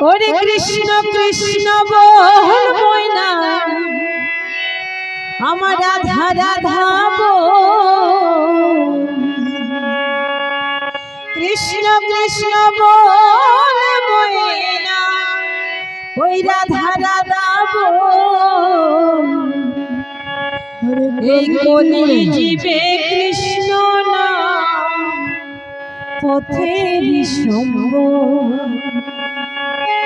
ওরে কৃষ্ণ কৃষ্ণ বল ময়না আমার রাধা রাধা কৃষ্ণ কৃষ্ণ বল ময়না ওই রাধা রাধা এই জীবে কৃষ্ণ না পথের সম্ভব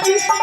কৃষ্ণ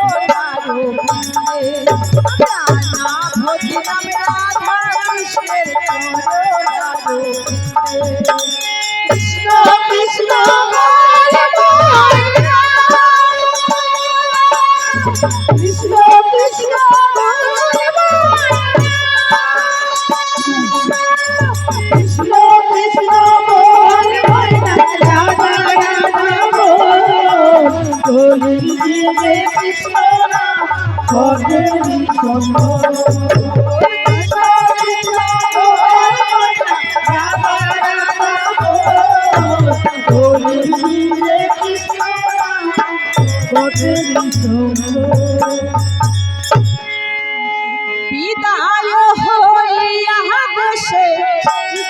বিদায় হইয়া দেশে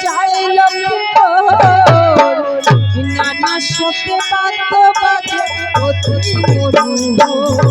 যায় লক্ষ্মী নানা সত্যবাদ বাজে অতি মরু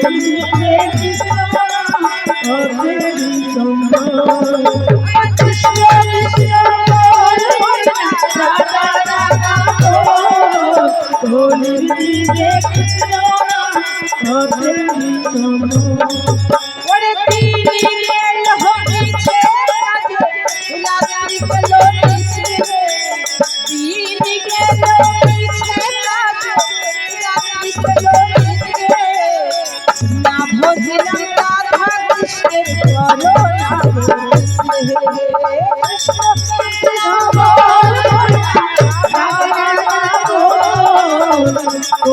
嗯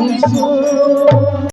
কৃষ্ণ